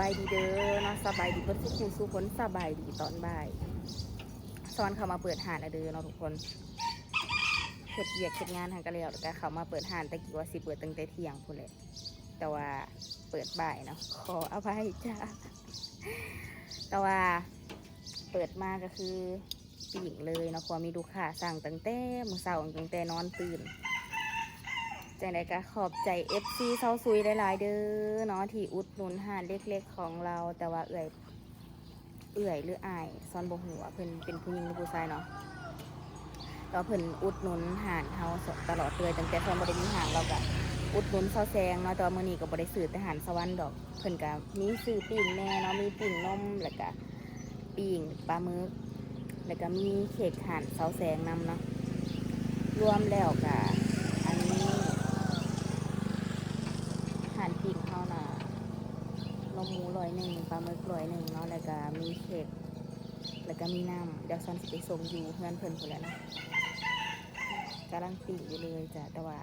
บายดีเด้อเนาะสบายดีเพิ่นสุขุสุคนสบายดีตอนบ่ายสอนเขามาเปิดหานแล้วเด้อเนาะทุกคนเฮ็ดเวียกเฮ็ดงานทางกันแล้วแล้วก็เขามาเปิดหานแต่กี้ว่าสิเปิดตั้งแต่เที่ยงพุ่นแหละแต่ว่าเปิดบ่ายเนาะขออภัยจ้าแต่ว่าเปิดมาก็คือปิ่งเลยเนาะพอมีลูกค้าสั่งตั้งแต่มือเช้าตั้งแต่นอนตื่น จังใดก็ขอบใจ FC เซาซุยหลายๆเด้อเนาะที่อุดหนุนหานเล็กๆของเรา แต่ว่าเอื่อยเอื่อยหรืออายซอนบ่หัวเพิ่นเป็นผู้หญิงหรือผู้ชายเนาะก็เพิ่นอุดหนุนหานเฮาตลอดเลยตั้งแต่ซอนบ่ได้มีหานเราก็อุดหนุนเซาแซงเนาะแต่ว่ามื้อนี้ก็บ่ได้ซื้อแต่หานสวรรค์ดอก เพิ่นก็มีซื้อปิ้งแน่เนาะมีปิ้งนมแล้วก็ปิ้งปลาหมึกแล้วก็มีเค้กหานเซาแซงนำเนาะรวมแล้วก็อันนี้ อาหารปิ่งเขาน่ะนม หมูร้อยหนึ่งปลาหมึกร้อยหนึ่งเนาะแล้วก็มีเค้กแล้วก็มีน้ำเดี๋ยวซันสิไปส่งอยู่เพื่อนเพิ่นคนแล้วนะกำลังปิ่งอยู่เลยจ้ะแต่ว่า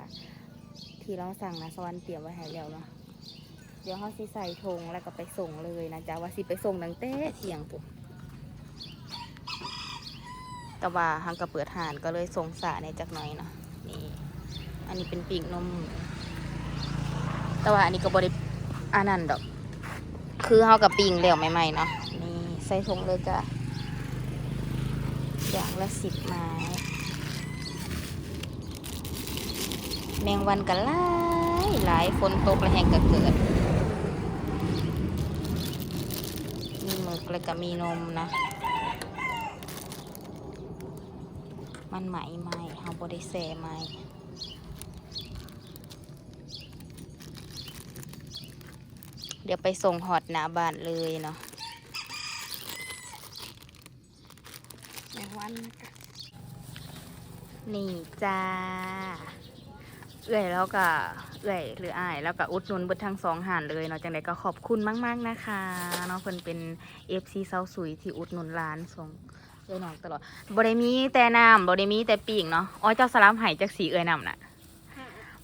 ที่เราสั่งนะสวรรค์เตรียมไว้ให้แล้วเนาะเดี๋ยวเขาสิใส่ธงแล้วก็ไปส่งเลยนะจ๊ะว่าสิไปส่งตั้งแต่เทียงปุ๊บแต่ว่าทางกระเปิดหานก็เลยส่งสาในจักหน่อยเนาะนี่อันนี้เป็นปิ่งนม แต่ว่าอันนี้ก็บริอันนั้นดอก คือเฮากับปิงแล้วใหม่ๆเนาะนี่ใส่ถุงเลยจ้ะอย่างละสิบไม้แมงวันกันหลายหลายฝนตกและแหงก็เกิด มีหมึกแล้วก็มีนมนะ มันไหมไหมเฮาบ่ได้แซ่ไหม ดี๋ยวไปส่งหอดหน้าบ้านเลยเนาะแมงวันนะคะนี่จ้า เอื่อยแล้วก็เอื่อยหรืออาย แล้วก็อุดหนุนเบิดทั้งสองหานเลยเนาะจังใดก็ขอบคุณมาก ๆนะคะเนาะเพิ่นเป็น FC เซาสุยที่อุดหนุนร้านส่งเอื่อยน้องตลอดบ่ได้มีแต่น้ำบ่ได้มีแต่ปีกเนาะอ๋อเจ้าสลัมไห้จากสีเอื่อยน้ำน่ะ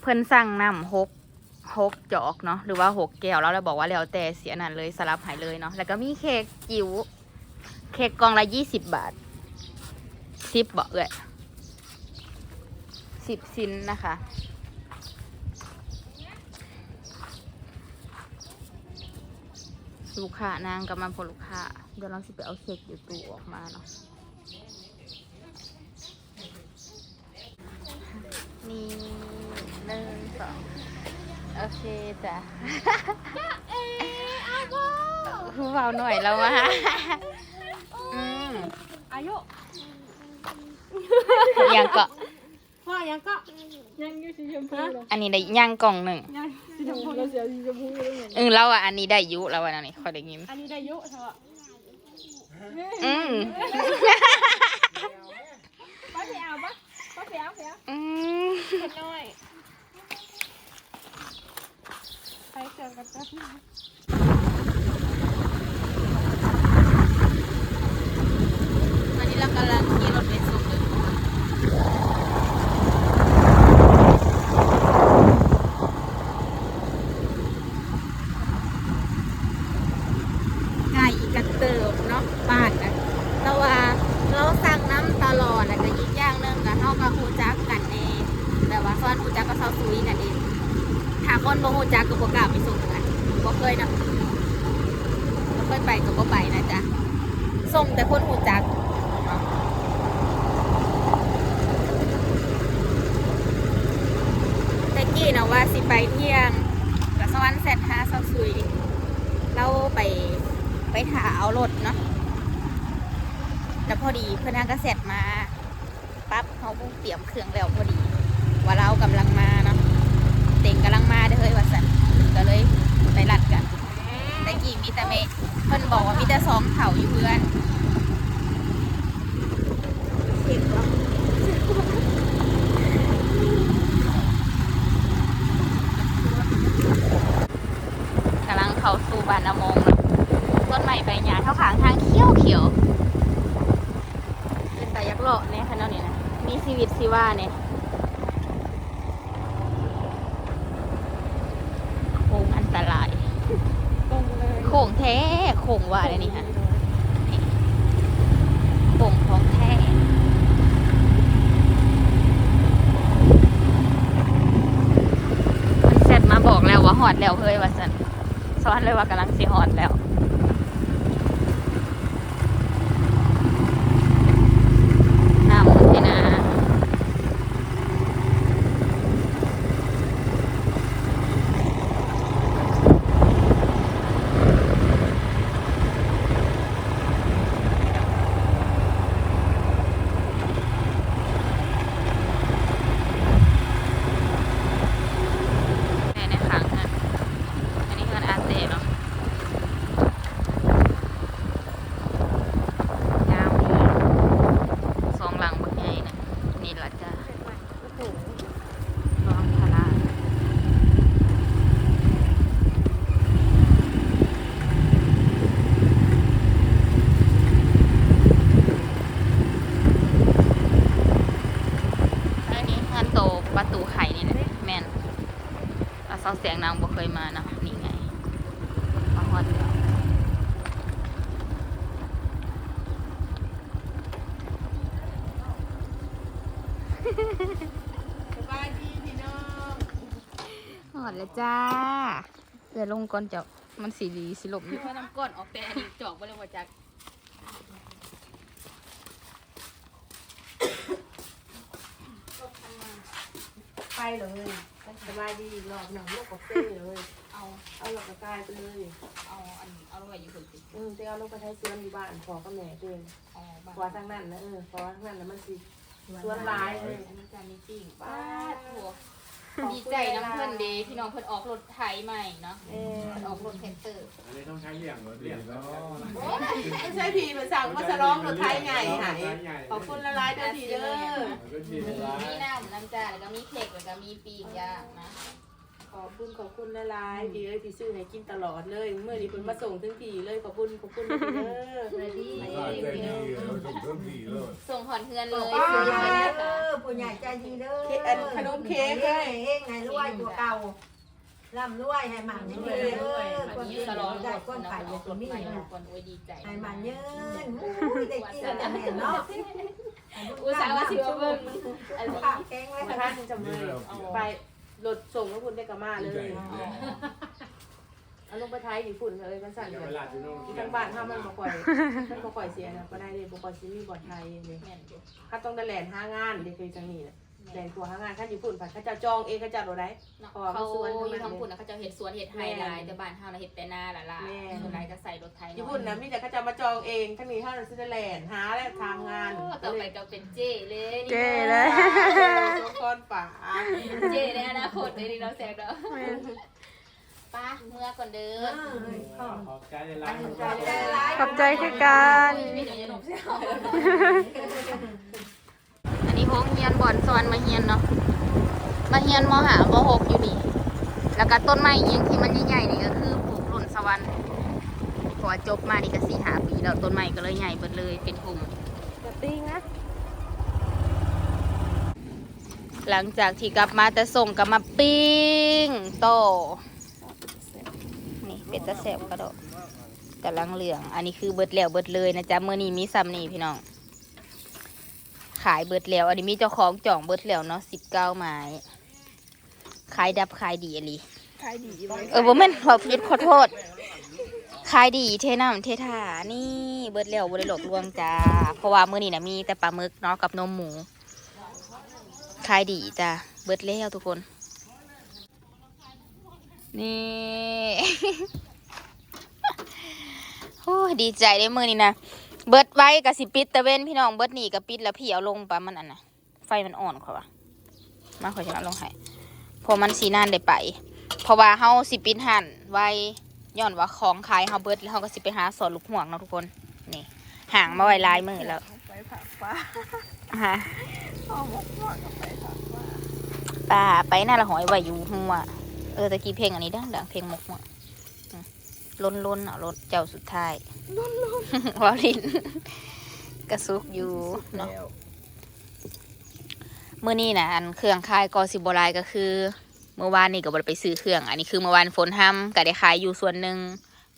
เพิ่นสั่งน้ำหก หกจอกเนาะหรือว่าหกแก้วแล้วเราบอกว่าแล้วแต่เสียนั่นเลยสลับหายเลยเนาะแล้วก็มีเค้กจิ๋วเค้กกล่องละยี่สิบบาทสิบบอกเลยสิบชิ้นนะคะลูกค้านางกับมันพอลูกค้าเดี๋ยวเราสิไปเอาเค้กอยู่ตู้ออกมาเนาะนี่หนึ่งสอง โอเคจ้ะผู้เบาหน่อยแล้วมาอืมอายุยังก็พ่อยังก็ยังอยู่สีชมพูเลยอันนี้ได้ย่างกล่องหนึ่งยังสีชมพูเราเสียสีชมพูเลยเออเราอะอันนี้ได้อยุเราอะอันนี้คอยได้ยินอันนี้ได้ยุใช่ปะอืมป้าเสียเอาปะป้าเสียเอาเสียอืมเผ็ดน้อย ไปเจอกันจ้ะวันนี้เรากำลังขี่รถไปส่งเลยไก่กกระเติบเนาะบ้านกันแต่ว่าเราสั่งน้ำตลอดแล้วก็อีกอย่างหนึ่งก็เท่ากับฮูจักกันเองแต่ว่าซ้อนฮูจักก็เซาซุยนั่นเอง คนบ่ฮูจักก็บ่กล้าไปส่งกันบ่เคยนะบ่เคยไปก็บ่ไปนะจ๊ะส่งแต่คนฮูจักเนาะแต่กี้นะว่าสิไปเที่ยงกับสวรรค์เสร็จหาเซาซุยเราไปไปถาเอารถเนาะแต่พอดีเพื่อนทางก็เสร็จมาปั๊บเขาเตรียมเครื่องแล้วพอดี ว่าเรากำลังมา เต็งกำลังมาเด้อเฮ้ยว่าสันก็เลยไปรัดกันต่กี่มีแต่เมเพิ่นบอกว่ามีแต่สองเถาอยู่เพื่อนเห็นปะกำลังเข้าสู่บานนามงต้นใหม่ใบหญ้าเท่าขางทางเขียวเขียวเป็นตายักษ์เลาะเนี่ยคันนี้นะมีชีวิตชีวาเนี่ยโค้งอันตราย ตรงเลย โค้ โข่งแท้โข่งว่าเลยนี่ฮะนี่โข่งของแท้เสร็จมาบอกแล้วว่าหอดแล้วเฮ้ยว่าสันซ้อนเลยว่ากำลังสีหอดแล้ว น้ำมันสินะในในขังนะอันนี้คืออาเต้เนาะยาวดีสองหลังบักใหญ่นะนี่ละจ้ะ โอ้โห รองพลาอันนี้งานโตประตูไข่นี่แหละแม่นเราเศร้าเสียงนางบ่ เคยมาเนาะนี่ไง มาฮอดแล้วสบายดีพี่น้องฮอดแล้วจ้าเดี๋ยวลงก่อนเจ้ามันสีดีสิลมอยู่เพราะน้ำก้อนออกแต่อันนี้จอกบ่เลยว่าจักไปเลย สบายดีหลอกหนังลูกกาแฟเลย เอาเอาหลอกกระกายไปเลยเอาอันเอาลงไปอยู่คนสิอืมจะเอาลูกไปใช้สวนอยู่บ้านพอก็แม่ตัวเองเอาบ้าพอทางนั้นนะเออพอทางนั้นแล้วมันสิสวนหลายเลยอันนี้จะมีปิ้งป้าดถั่ว ดีใจน้ำเพิ่นเดพี่น้องเพิ่นออกรถไถใหม่เนาะเออเพิ่นออกรถแท็กเตอร์อันนี้ต้องใช้เลี้ยงเหรอเลี้ยงแล้วไม่ใช่ผีมาสั่งมาสร้องรถไทยไงหายขอบคุณละลายเด้อทีเด้อ ก็ดีมีนะมีน้ำน้ำจ้าแล้วก็มีเค้กแล้วก็มีปิ้งย่างนะ ขอบคุณขอบคุณละลายพี่เอ้ยที่ซื้อให้กินตลอดเลยเมื่อนี้เพิ่นมาส่งถึงผีเลยขอบคุณขอบคุณพี่เด้อเลยดีก็ใจดีเราส่งเครื่องดีเลยส่งหอนเฮือนเลยป้าซื้อไปเลยเด้ค่ะอผู้ใหญ่ใจดีเด้อเค้กอันขนมเค้กเลยเองไงรวยตัวเก่าร่ำรวยให้มันเด้ออันคนนี้ที่สลองได้หมดก้นเนาะไข่ออกรตัวถนี้ใหม่นะทุกคนโอ้ยดีใจให้มันเยินอุ้ยได้กินแต่แม่เนาะอุตส่าห์ว่าสิว่าเบิ่งอันนี้ข้าวแกงไว้มาให้ท่านจำเลยไป รถส่งแล้วคุณได้กลับมาเลย เอาลงไปไทยญี่ปุ่นเลยมันสั่นอย่าเลไปยลาดอยู่น้องทั้งบ้านห้ามมันมาปล่อยมันมาปล่อยเสียนะก็ได้เลยบ่ปล่อยซีมีบ่อนไทยเลยแม่นอยู่ถ้าต้องได้แลนห้างานเด็กเคยจังนี่แหละ แลนตัวห้างานถ้าญี่ปุ่นผัดเขาจะจองเองเขาจะเอาได้ เนาะเพราะว่ามัเขานสวนอยู่ทั้งนั้นทางปุ่นนะเขาจะเห็ดสวนเห็ดไฮไลท์แต่บ้านเฮาน่ะเห็ดแต่นาละล่ะแม่ ส่วนใหญ่จะใส่รถไถญี่ปุ่นนะมีแต่เขาจะมาจองเองทั้งนี้เท่านั้นซื้อแลนหาและทำงานโอ้ต่อไปก็เป็นเจ้เลยเจ้เลยทุกคนป่าเจ้ในอนาคตเลยนี่เราแซกเนาะป้าเมื่อก่อนเด้อขอบใจเลยร้านใจร้ายขอบใจคือกันมีหนูจะหนุ่มเสียว อันนี้โฮงเฮียนบ่อนสอนมาเฮียนเนาะมาเฮียนมหามหกอยู่นี่ แล้วก็ต้นไม้เอียงที่มันใหญ่ๆนี่ก็คือปลูกหล่นสวรรค์พอจบมานี่ก็สี่หาปีแล้วต้นไม้ก็เลยใหญ่เบิดเลยเป็นกลุ่มจะติ้งนะหลังจากที่กลับมาแต่ส่งกลับมาปิ้งโตนี่เป็ดตะแสบกระโดดกำลังเหลือง อันนี้คือเบิดแล้วเบิดเลยนะจ๊ะเมื่อนี้มีซ้ำนี่พี่น้อง ขายเบิดแล้ว อันนี้มีเจ้าของจ่องเบิดแล้วเนาะสิบเก้าไม้ขายดับขายดีอะไรขายดีเลยเออบ่แม่นขอผิดขอโทษขายดีเทน้ำเทท่านี่เบิดแล้วบ่ได้หลอกลวงจ้าเพราะว่ามื้อนี้นะมีแต่ปลาหมึกเนาะกับนมหมูขายดีจ้าเบิดแล้วทุกคน นี่ โอ้ยดีใจได้มื้อนี้นะ เบิดไว้กับสิปิดตะเว้นพี่น้องเบิดนี่กับปิดแล้วพี่เอาลงปะมันอันน่ะไฟมันอ่อนเขาวะมาขอจะเอาลงให้เพอมันสีนานได้ไป เพราะว่าเฮาสิปิดหันไว้ย้อนว่าของขายเฮาเบิดแล้วเฮาก็สิไปหาสอนลูกห่วงเนาะทุกคนนี่ห่างมาไว้หลายมือแล้วไปผักป้าฮะเอาหมกหมกกับไปผักป้าป่าไปหน้าละหอยไว้อยู่หัวเออตะกี้เพลงอันนี้ดังดังเพลงหมกหัวอืม ล้นล้นเอารถเจ้าสุดท้ายล้นล้นวาลินกระซุกอยู่เนาะแล้วเมื่อนี้นะอันเครื่องคายกอสิบหลายก็คือเมื่อวานนี่ก็บ่ได้ไปซื้อเครื่อง อันนี้คือเมื่อวานฝนห้ำก็ได้ขายอยู่ส่วนหนึ่ง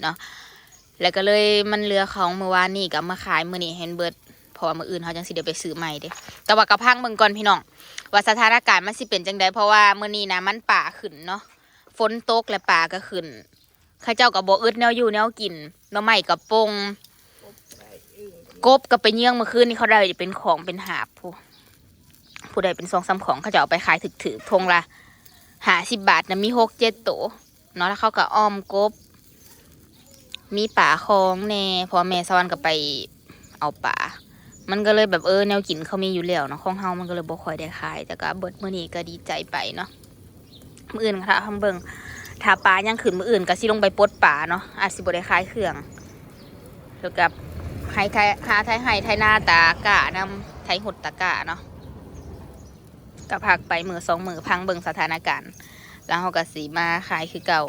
เนาะแล้วก็เลยมันเหลือของเมื่อวานนี่ก็มาขายมื้อนี้เห็นเบิดเพราะว่ามื้ออื่นเขาจังสิได้ไปซื้อใหม่เด้แต่ว่ากระพังเบิ่งก่อนพี่น้องว่าสถานการณ์มันสิเป็นจังไดเพราะว่ามื้อนี้นะมันป่าขึ้นเนาะฝนตกและป่าก็ขึ้นเข้าเจ้าก็บ่อึดแนวอยู่แนวกินหน่อไม้ก็ปงกบก็ไปเยี่ยงเมื่อคืนนี่เขาได้เป็นของเป็นหาบผู้ผู้ใดเป็นซองซ้ำของเขาจะเอาไปขายถึกๆทงละหาสิบบาทนะมีหกเจ็ดโตวเนาะแล้วเขาก็อ้อมกบ มีป่าคลองแน่พอแม่สวรรค์ก็ไปเอาป่ามันก็เลยแบบเออแนวกินเขามีอยู่แล้วเนาะของเฮามันก็เลยบ่ค่อยได้ขาย แต่ก็เบิดมื้อนี้ก็ดีใจไปเนาะมื้ออื่นค่ะทำเบิ่ง ถ้าปลายังขึ้นมืออื่นก็สิลงไปปดป่าเนาะอาจสิบ่ได้ขายเครื่องแล้วกับไห้ไทยหาไทยไห้ไทยหน้าตากะนำไทยหดตะกะเนาะก็พักไปมือสองมือพังเบิงสถานการณ์ แล้วเฮาก็สิมาขายคือเก่า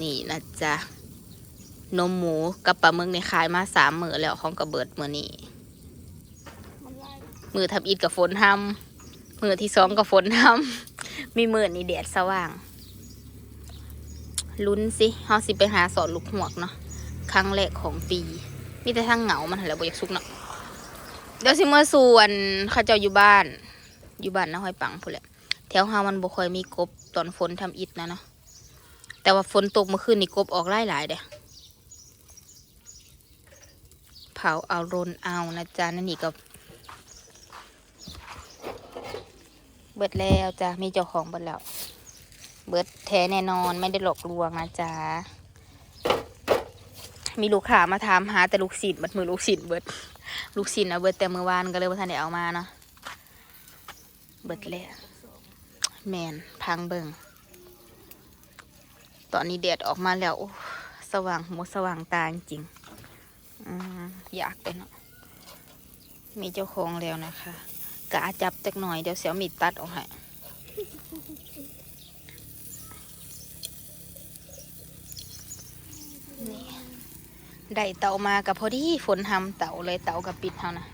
นี่นะจ๊ะนมหมูกับปลาหมึกในขายมาสามมือแล้วของกระเบิดมือนี้มือทับอิดกับฝนทำ มือที่สองกับฝนทำมีมือนี่แดดสว่าง ลุ้นสิเฮาสิไปหาสอนลูกหวกเนาะครั้งแรกของปีมีแต่ทางเหงามันหันแล้วบ่อยากซุกเนาะเดี๋ยวสิเมื่อส่วนข้าเจ้าอยู่บ้าน อยู่บ้านนะห้อยปังพูนแหละแถวเฮามันบ่ค่อยมีกบตอนฝนทำอิดนะเนาะแต่ว่าฝนตกเมื่อคืนนี่กบออกไล่หลายเด้เผาเอารนเอานะจ๊ะนั่นนี่ก็ เบิดแล้วจ้ะมีเจ้าของเบิดแล้ว เบิดแท้แน่นอนไม่ได้หลอกลวงนะจ๊ะมีลูกค้ามาถามหาแต่ลูกศิษย์บัดมือลูกศิษย์เบิด ลูกศิษย์นะเบิดแต่มือวานก็เลยว่าท่านได้เอามาเนาะเบิดแล้วแมนพังเบิงตอนนี้แดดออกมาแล้วสว่างหูสว่างตาจริงออยากเลยเนาะมีเจ้าของแล้วนะคะ กะจับจักหน่อยเดี๋ยวเสียวมีดตัดออกให้นี่ได้เต่ามากับพอดีฝนทำเต่าเลยเต่ากับปิดเท่านะ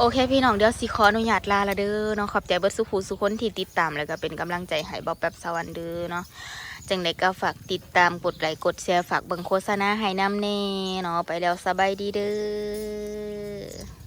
โอเคพี่น้องเดี๋ยวสิขออนุญาตลาละเด้อเนาะขอบใจเบิร์ดสุขูสุคนที่ติดตามแล้วก็เป็นกำลังใจให้บอบแป๊บสวรรค์เด้อเนาะ จังไดก็ฝากติดตามกดไลค์กดแชร์ฝากบังโฆษณาให้น้ำเน่เนาะไปแล้วสบายดีเด้อ